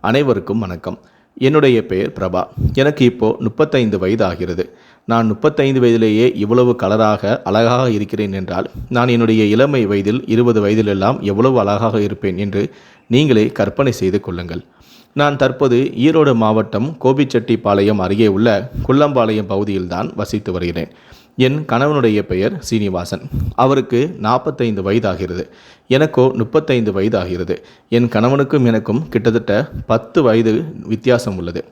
அனைவருக்கும் வணக்கம். என்னுடைய பெயர் பிரபா. எனக்கு இப்போது முப்பத்தைந்து வயது ஆகிறது நான் முப்பத்தைந்து வயதிலேயே இவ்வளவு கலராக அழகாக இருக்கிறேன் என்றால் நான் என்னுடைய இளமை வயதில் இருபது வயதிலெல்லாம் எவ்வளவு அழகாக இருப்பேன் என்று நீங்களே கற்பனை செய்து கொள்ளுங்கள். நான் தற்போது ஈரோடு மாவட்டம் கோபிச்செட்டிப்பாளையம் அருகே உள்ள குள்ளம்பாளையம் பகுதியில்தான் வசித்து வருகிறேன். என் கணவனுடைய பெயர் சீனிவாசன். அவருக்கு நாற்பத்தைந்து வயதாகிறது. எனக்கோ முப்பத்தைந்து வயதாகிறது. என் கணவனுக்கும் எனக்கும் கிட்டத்தட்ட பத்து வயது வித்தியாசம் உள்ளது.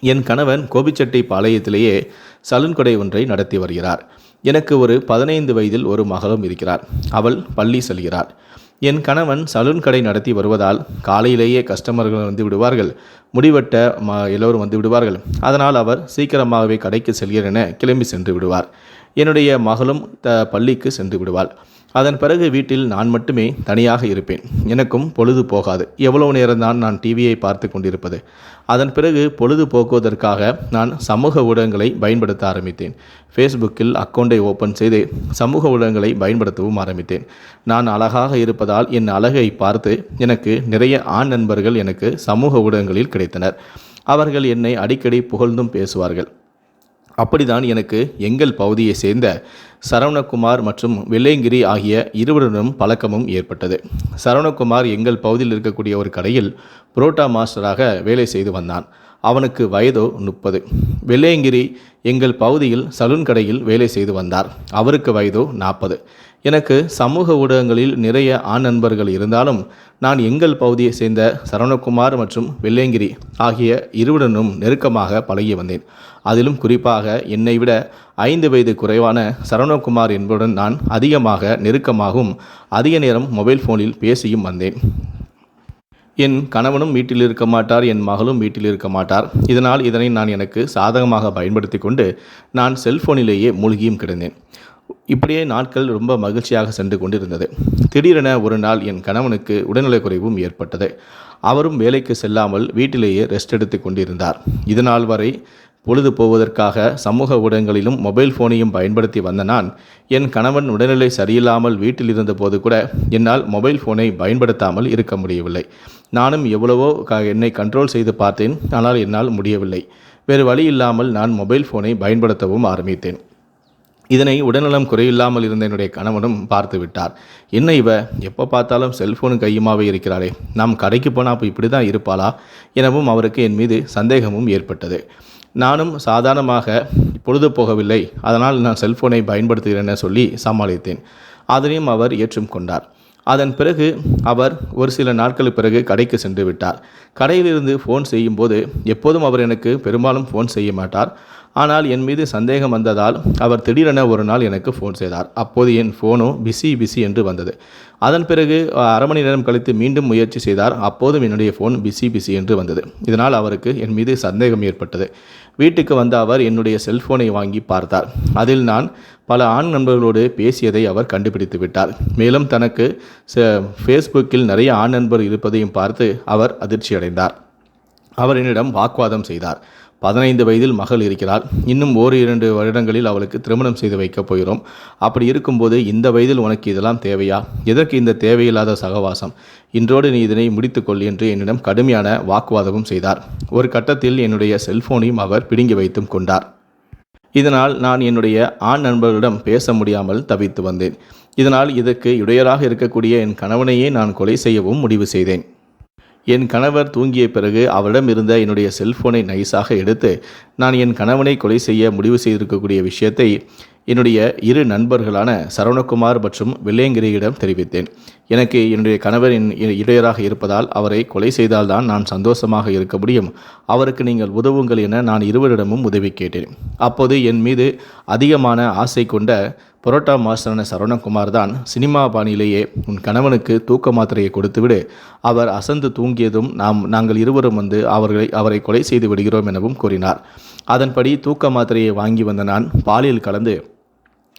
என் கணவன் கோபிச்செட்டி பாளையத்திலேயே சலூன் கடை ஒன்றை நடத்தி வருகிறார். எனக்கு ஒரு பதினைந்து வயதில் ஒரு மகளும் இருக்கிறார். அவள் பள்ளி செல்கிறார். என் கணவன் சலூன் கடை நடத்தி வருவதால் காலையிலேயே கஸ்டமர்கள் வந்து விடுவார்கள். முடிவெட்ட ம எல்லோரும் வந்து விடுவார்கள். அதனால் அவர் சீக்கிரமாகவே கடைக்கு செல்கிறேன் என கிளம்பி சென்று விடுவார். என்னுடைய மகளும் த பள்ளிக்கு சென்று விடுவாள். அதன் பிறகு வீட்டில் நான் மட்டுமே தனியாக இருப்பேன். எனக்கும் பொழுது போகாது. எவ்வளவு நேரம்தான் நான் டிவியை பார்த்து கொண்டிருப்பது. அதன் பிறகு பொழுது போக்குவதற்காக நான் சமூக ஊடகங்களை பயன்படுத்த ஆரம்பித்தேன். ஃபேஸ்புக்கில் அக்கௌண்டை ஓப்பன் செய்து சமூக ஊடகங்களை பயன்படுத்தவும் ஆரம்பித்தேன். நான் அழகாக இருப்பதால் என் அழகை பார்த்து எனக்கு நிறைய ஆண் நண்பர்கள் எனக்கு சமூக ஊடகங்களில் கிடைத்தனர். அவர்கள் என்னை அடிக்கடி புகழ்ந்தும் பேசுவார்கள். அப்படிதான் எனக்கு எங்கள் பகுதியை சேர்ந்த சரவணகுமார் மற்றும் வெள்ளையங்கிரி ஆகிய இருவருடனும் பழக்கமும் ஏற்பட்டது. சரவணகுமார் எங்கள் பகுதியில் இருக்கக்கூடிய ஒரு கடையில் புரோட்டா மாஸ்டராக வேலை செய்து வந்தான். அவனுக்கு வயதோ முப்பது. வெள்ளையங்கிரி எங்கள் பகுதியில் சலூன் கடையில் வேலை செய்து வந்தார். அவருக்கு வயதோ நாற்பது எனக்கு சமூக ஊடகங்களில் நிறைய ஆண் நண்பர்கள் இருந்தாலும் நான் எங்கள் பகுதியை சேர்ந்த சரவணகுமார் மற்றும் வெள்ளையங்கிரி ஆகிய இருவருடனும் நெருக்கமாக பழகி வந்தேன். அதிலும் குறிப்பாக என்னை விட ஐந்து வயது குறைவான சரவணகுமார் என்பதுடன் நான் அதிகமாக நெருக்கமாகவும் அதிக நேரம் மொபைல் ஃபோனில் பேசியும் வந்தேன். என் கணவனும் வீட்டில் இருக்க மாட்டார் என் மகளும் வீட்டில் இருக்க மாட்டார். இதனால் இதனை நான் எனக்கு சாதகமாக பயன்படுத்தி கொண்டு நான் செல்போனிலேயே மூழ்கியும் கிடந்தேன். இப்படியே நாட்கள் ரொம்ப மகிழ்ச்சியாக சென்று கொண்டிருந்தது. திடீரென ஒரு நாள் என் கணவனுக்கு உடல்நலக் குறைவும் ஏற்பட்டது. அவரும் வேலைக்கு செல்லாமல் வீட்டிலேயே ரெஸ்ட் எடுத்து கொண்டிருந்தார். இதனால் வரை பொழுது போவதற்காக சமூக ஊடகங்களிலும் மொபைல் ஃபோனையும் பயன்படுத்தி வந்த நான் என் கணவன் உடல்நிலை சரியில்லாமல் வீட்டில் இருந்தபோது கூட என்னால் மொபைல் ஃபோனை பயன்படுத்தாமல் இருக்க முடியவில்லை. நானும் எவ்வளவோ க என்னை கண்ட்ரோல் செய்து பார்த்தேன் ஆனால் என்னால் முடியவில்லை. வேறு வழி இல்லாமல் நான் மொபைல் ஃபோனை பயன்படுத்தவும் ஆரம்பித்தேன். இதனை உடல்நலம் குறையில்லாமல் இருந்த என்னுடைய கணவனும் பார்த்து விட்டார். என்ன இவ? எப்போ பார்த்தாலும் செல்ஃபோன் கையுமாவே இருக்கிறாளே. நாம் கடைக்கு போனால் அப்போ இப்படி தான் இருப்பாளா? எனவும் அவருக்கு என் மீது சந்தேகமும் ஏற்பட்டது. நானும் சாதாரணமாக பொழுது போகவில்லை. அதனால் நான் செல்போனை பயன்படுத்துகிறேன் என சொல்லி சமாளித்தேன். அதனையும் அவர் ஏற்றும் கொண்டார். அதன் பிறகு அவர் ஒரு சில நாட்களுக்கு பிறகு கடைக்கு சென்று விட்டார். கடையிலிருந்து ஃபோன் செய்யும்போது எப்போதும் அவர் எனக்கு பெரும்பாலும் ஃபோன் செய்ய மாட்டார். ஆனால் என் மீது சந்தேகம் வந்ததால் அவர் திடீரென ஒரு நாள் எனக்கு ஃபோன் செய்தார். அப்போது என் ஃபோனோ பிஸி பிஸி என்று வந்தது. அதன் பிறகு அரை மணி நேரம் கழித்து மீண்டும் முயற்சி செய்தார். அப்போதும் என்னுடைய ஃபோன் பிஸி பிஸி என்று வந்தது. இதனால் அவருக்கு என் மீது சந்தேகம் ஏற்பட்டது. வீட்டுக்கு வந்த அவர் என்னுடைய செல்ஃபோனை வாங்கி பார்த்தார். அதில் நான் பல ஆண் நண்பர்களோடு பேசியதை அவர் கண்டுபிடித்து விட்டார். மேலும் தனக்கு ச- ஃபேஸ்புக்கில் நிறைய ஆண் நண்பர் இருப்பதையும் பார்த்து அவர் அதிர்ச்சியடைந்தார். அவர் என்னிடம் வாக்குவாதம் செய்தார். பதினைந்து வயதில் மகள் இருக்கிறாள். இன்னும் ஓர் இரண்டு வருடங்களில் அவளுக்கு திருமணம் செய்து வைக்கப் போகிறோம். அப்படி இருக்கும்போது இந்த வயதில் உனக்கு இதெல்லாம் தேவையா? எதற்கு இந்த தேவையில்லாத சகவாசம்? இன்றோடு நீ இதனை முடித்துக்கொள் என்று என்னிடம் கடுமையான வாக்குவாதமும் செய்தார். ஒரு கட்டத்தில் என்னுடைய செல்போனையும் அவர் பிடுங்கி வைத்தும் கொண்டார். இதனால் நான் என்னுடைய ஆண் நண்பர்களிடம் பேச முடியாமல் தவித்து வந்தேன். இதனால் இதற்கு இடையராக இருக்கக்கூடிய என் கணவனையே நான் கொலை செய்யவும் முடிவு செய்தேன். என் கணவர் தூங்கிய பிறகு அவரிடம் இருந்த என்னுடைய செல்போனை நைஸாக எடுத்து நான் என் கணவனை கொலை செய்ய முடிவு செய்திருக்கக்கூடிய விஷயத்தை என்னுடைய இரு நண்பர்களான சரவணகுமார் மற்றும் வெள்ளையங்கிரியிடம் தெரிவித்தேன். எனக்கு என்னுடைய கணவரின் இடையராக இருப்பதால் அவரை கொலை செய்தால்தான் நான் சந்தோஷமாக இருக்க முடியும். அவருக்கு நீங்கள் உதவுங்கள் என நான் இருவரிடமும் உதவி கேட்டேன். அப்போது என் மீது அதிகமான ஆசை கொண்ட புரோட்டா மாஸ்டரான சரவணகுமார் தான் சினிமா பாணியிலேயே உன் கணவனுக்கு தூக்க மாத்திரையை கொடுத்துவிடு. அவர் அசந்து தூங்கியதும் நாம் நாங்கள் இருவரும் வந்து அவர்களை அவரை கொலை செய்து விடுகிறோம் எனவும் கூறினார். அதன்படி தூக்க மாத்திரையை வாங்கி வந்த நான் பாலியல் கலந்து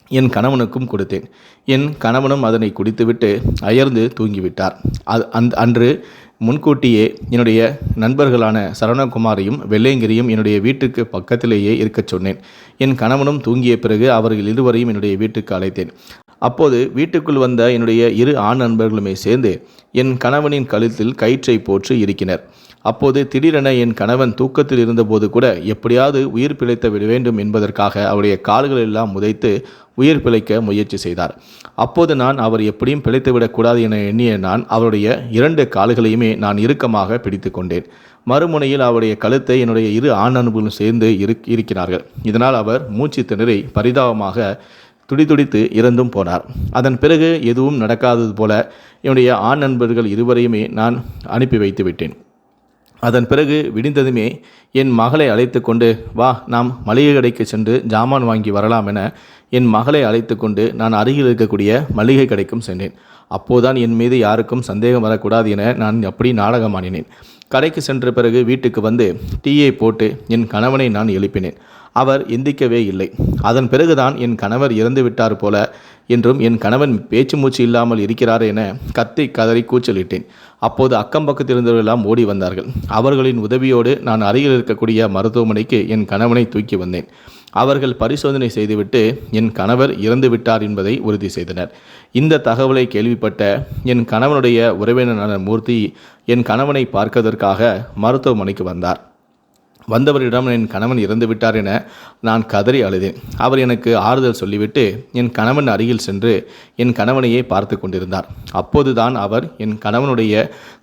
என் கணவனுக்கும் கொடுத்தேன். என் கணவனும் அதனை குடித்துவிட்டு அயர்ந்து தூங்கிவிட்டார். அது அந்த அன்று முன்கூட்டியே என்னுடைய நண்பர்களான சரவணகுமாரையும் வெள்ளையங்கிரியும் என்னுடைய வீட்டுக்கு பக்கத்திலேயே இருக்கச் சொன்னேன். என் கணவனும் தூங்கிய பிறகு அவர்கள் இருவரையும் என்னுடைய வீட்டுக்கு அழைத்தேன். அப்போது வீட்டுக்குள் வந்த என்னுடைய இரு ஆண் நண்பர்களுமே சேர்ந்து என் கணவனின் கழுத்தில் கயிற்றை போற்று இருக்கினர் அப்போது திடீரென என் கணவன் தூக்கத்தில் இருந்தபோது கூட எப்படியாவது உயிர் பிழைத்து விட வேண்டும் என்பதற்காக அவருடைய கால்கள் எல்லாம் உதைத்து உயிர் பிழைக்க முயற்சி செய்தார். அப்போது நான் அவர் எப்படியும் பிழைத்து விடக்கூடாது என எண்ணிய நான் அவருடைய இரண்டு கால்களையுமே நான் இறுக்கமாக பிடித்து கொண்டேன். மறுமுனையில் அவருடைய கழுத்தை என்னுடைய இரு ஆண் அன்புகளும் சேர்ந்து இருக் இருக்கிறார்கள். இதனால் அவர் மூச்சு திணறி பரிதாபமாக துடிதுடித்து இறந்தும் போனார். அதன் பிறகு எதுவும் நடக்காதது போல என்னுடைய ஆண் நண்பர்கள் இருவரையுமே நான் அனுப்பி வைத்து விட்டேன். அதன் பிறகு விடிந்ததுமே என் மகளை அழைத்து கொண்டு வா நாம் மளிகை கடைக்கு சென்று ஜாமான் வாங்கி வரலாம் என என் மகளை அழைத்து கொண்டு நான் அருகில் இருக்கக்கூடிய மளிகை கடைக்கும் சென்றேன். அப்போதான் என் மீது யாருக்கும் சந்தேகம் வரக்கூடாது என நான் அப்படி நாடகமானினேன் கடைக்கு சென்ற பிறகு வீட்டுக்கு வந்து டீயை போட்டு என் கணவனை நான் எழுப்பினேன். அவர் எந்திக்கவே இல்லை. அதன் பிறகுதான் என் கணவர் இறந்து விட்டார் போல என்றும் என் கணவன் பேச்சு மூச்சு இல்லாமல் இருக்கிறார் என கத்தி கதறி கூச்சலிட்டேன். அப்போது அக்கம் பக்கத்தில் இருந்தவர்களெல்லாம் ஓடி வந்தார்கள். அவர்களின் உதவியோடு நான் அருகில் இருக்கக்கூடிய மருத்துவமனைக்கு என் கணவனை தூக்கி வந்தேன். அவர்கள் பரிசோதனை செய்துவிட்டு என் கணவர் இறந்து விட்டார் என்பதை உறுதி செய்தனர். இந்த தகவலை கேள்விப்பட்ட என் கணவனுடைய உறவினரான மூர்த்தி என் கணவனை பார்க்கதற்காக மருத்துவமனைக்கு வந்தார். வந்தவரிடம் என் கணவன் இறந்து விட்டார் என நான் கதறி அழுதேன். அவர் எனக்கு ஆறுதல் சொல்லிவிட்டு என் கணவன் அருகில் சென்று என் கணவனையே பார்த்து கொண்டிருந்தார். அப்போதுதான் அவர் என் கணவனுடைய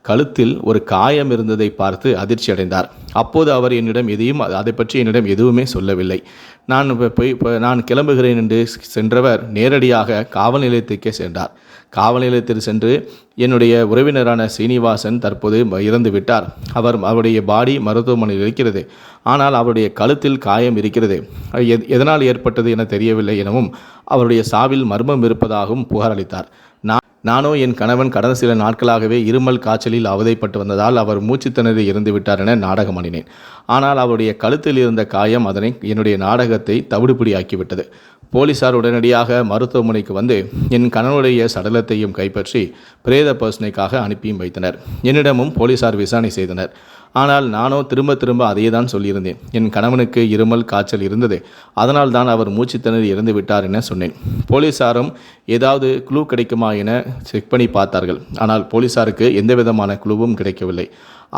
கழுத்தில் ஒரு காயம் இருந்ததை பார்த்து அதிர்ச்சி அடைந்தார் அப்போது அவர் என்னிடம் எதையும் அதை பற்றி என்னிடம் எதுவுமே சொல்லவில்லை. நான் போய் இப்போ நான் கிளம்புகிறேன் என்று சென்றவர் நேரடியாக காவல் நிலையத்துக்கே சென்றார். காவல் நிலையத்தில் சென்று என்னுடைய உறவினரான சீனிவாசன் தற்போது இறந்து விட்டார். அவர் அவருடைய பாடி மருத்துவமனையில் இருக்கிறது. ஆனால் அவருடைய கழுத்தில் காயம் இருக்கிறது. எத்- எதனால் ஏற்பட்டது என தெரியவில்லை எனவும் அவருடைய சாவில் மர்மம் இருப்பதாகவும் புகார் அளித்தார். நானோ என் கணவன் கடந்த சில நாட்களாகவே இருமல் காய்ச்சலில் அவதைப்பட்டு வந்ததால் அவர் மூச்சுத்திணறி இறந்துவிட்டார் என நாடகம் ஆனால் அவருடைய கழுத்தில் இருந்த காயம் அதனை என்னுடைய நாடகத்தை தவிடுபிடியாக்கிவிட்டது. போலீசார் உடனடியாக மருத்துவமனைக்கு வந்து என் கணவனுடைய சடலத்தையும் கைப்பற்றி பிரேத பர்சனைக்காக அனுப்பியும் வைத்தனர். என்னிடமும் போலீசார் விசாரணை செய்தனர். ஆனால் நானோ திரும்ப திரும்ப அதையே தான் சொல்லியிருந்தேன். என் கணவனுக்கு இருமல் காய்ச்சல் இருந்தது. அதனால் தான் அவர் மூச்சு திணறி இறந்து விட்டார் என சொன்னேன். போலீசாரும் ஏதாவது குழு கிடைக்குமா என செக் பண்ணி பார்த்தார்கள். ஆனால் போலீசாருக்கு எந்த விதமான குழுவும் கிடைக்கவில்லை.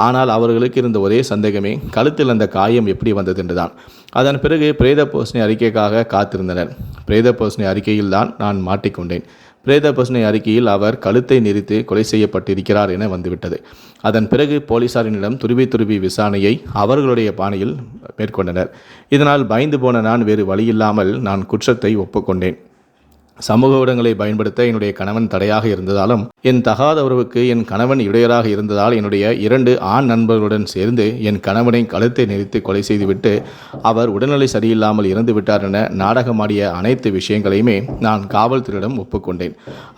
ஆனால் அவர்களுக்கு இருந்த ஒரே சந்தேகமே கழுத்தில் அந்த காயம் எப்படி வந்தது? என்றுதான். அதன் பிறகு பிரேத போசனை அறிக்கைக்காக காத்திருந்தனர். பிரேத போசனை அறிக்கையில் தான் நான் மாட்டிக்கொண்டேன். பிரேத பசுனை அறிக்கையில் அவர் கழுத்தை நெரித்து கொலை செய்யப்பட்டிருக்கிறார் என வந்துவிட்டது. அதன் பிறகு போலீசாரினிடம் துருவி துருவி விசாரணையை அவர்களுடைய பாணியில் மேற்கொண்டனர். இதனால் பயந்து போன நான் வேறு வழியில்லாமல் நான் குற்றத்தை ஒப்புக்கொண்டேன். சமூக ஊடகங்களை பயன்படுத்த என்னுடைய கணவன் தடையாக இருந்ததாலும் என் தகாத உறவுக்கு என் கணவன் இடையராக இருந்ததால் என்னுடைய இரண்டு ஆண் நண்பர்களுடன் சேர்ந்து என் கணவனை கழுத்தை நெரித்து கொலை செய்துவிட்டு அவர் உடல்நிலை சரியில்லாமல் இறந்து விட்டார் என நாடகமாடிய அனைத்து விஷயங்களையுமே நான் காவல்துறையிடம் ஒப்புக்கொண்டேன்.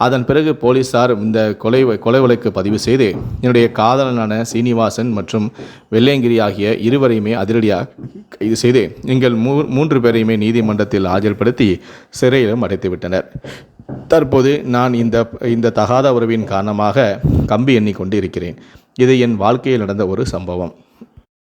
அதன் பிறகு போலீசார் இந்த கொலை கொலை வழக்கு பதிவு செய்து என்னுடைய காதலனான சீனிவாசன் மற்றும் வெள்ளையங்கிரி ஆகிய இருவரையுமே அதிரடியாக கைது செய்து எங்கள் மூ மூன்று பேரையுமே நீதிமன்றத்தில் ஆஜர்படுத்தி சிறையிலும் அடைத்துவிட்டனர். தற்போது நான் இந்த இந்த தகாத உறவின் காரணமாக கம்பி எண்ணிக்கொண்டு இருக்கிறேன் இது என் வாழ்க்கையில் நடந்த ஒரு சம்பவம்.